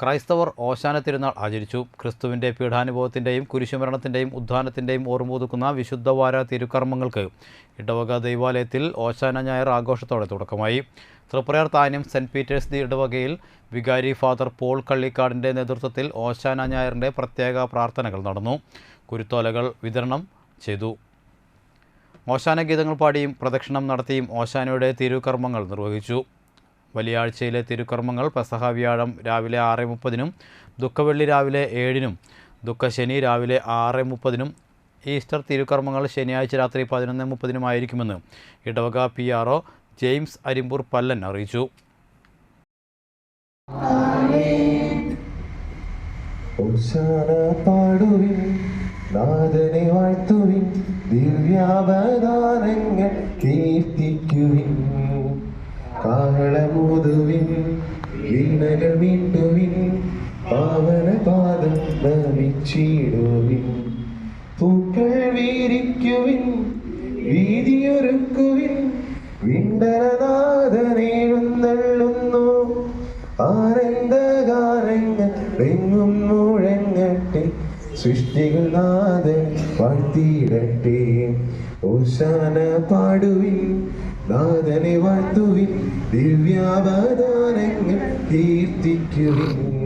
ക്രൈസ്തവർ ഓശാന തിരുനാൾ ആചരിച്ചു. ക്രിസ്തുവിന്റെ പീഠാനുഭവത്തിന്റെയും കുരിശുമരണത്തിന്റെയും ഉദ്ധാനത്തിന്റെയും ഓർമ്മൊതുക്കുന്ന വിശുദ്ധവാര തിരുക്കർമ്മങ്ങൾക്ക് ഇടവക ദൈവാലയത്തിൽ ഓശാന ഞായർ ആഘോഷത്തോടെ തുടക്കമായി. തൃപ്രയാർ താനും സെന്റ് പീറ്റേഴ്സ് ദി ഇടവകയിൽ വികാരി ഫാദർ പോൾ കള്ളിക്കാടിന്റെ നേതൃത്വത്തിൽ ഓശാന ഞായറിന്റെ പ്രത്യേക പ്രാർത്ഥനകൾ നടന്നു. കുരുത്തോലകൾ വിതരണം ചെയ്തു. ഓശാന ഗീതങ്ങൾ പാടിയും പ്രദക്ഷിണം നടത്തിയും ഓശാനയുടെ തിരുകർമ്മങ്ങൾ നിർവഹിച്ചു. വലിയാഴ്ചയിലെ തിരുക്കർമ്മങ്ങൾ പെസഹ വ്യാഴം രാവിലെ ആറ് മുപ്പതിനും ദുഃഖവെള്ളി രാവിലെ ഏഴിനും ദുഃഖശനി രാവിലെ ആറ് മുപ്പതിനും ഈസ്റ്റർ തിരുക്കർമ്മങ്ങൾ ശനിയാഴ്ച രാത്രി പതിനൊന്ന് മുപ്പതിനുമായിരിക്കുമെന്ന് ഇടവക P R James Arimpur Pallan അറിയിച്ചു. ദിവ്യാവതാരങ്ങൾ കീർത്തിക്കുവിൻ. കാഹളമൂതുവിൻ വീണകൾ മീട്ടുവിൻ പാവന പാദം നമിച്ചിടുവിൻ പൂക്കൾ വീരിക്കുവിൻ വീതിയൊരുക്കുവിൻ വിണ്ടനനാഥനെഴുന്നള്ളുന്നു ആനന്ദഗാനങ്ങൾ എങ്ങും മുഴങ്ങട്ടെ സൃഷ്ടികൾ നാഥൻ വാഴ്ത്തിയിടട്ടെ ഓശാന പാടുവിൻ നാഥനെ വാഴ്ത്തുവിൻ ദിവ്യാവതാരങ്ങൾ കീർത്തിക്കുവിൻ.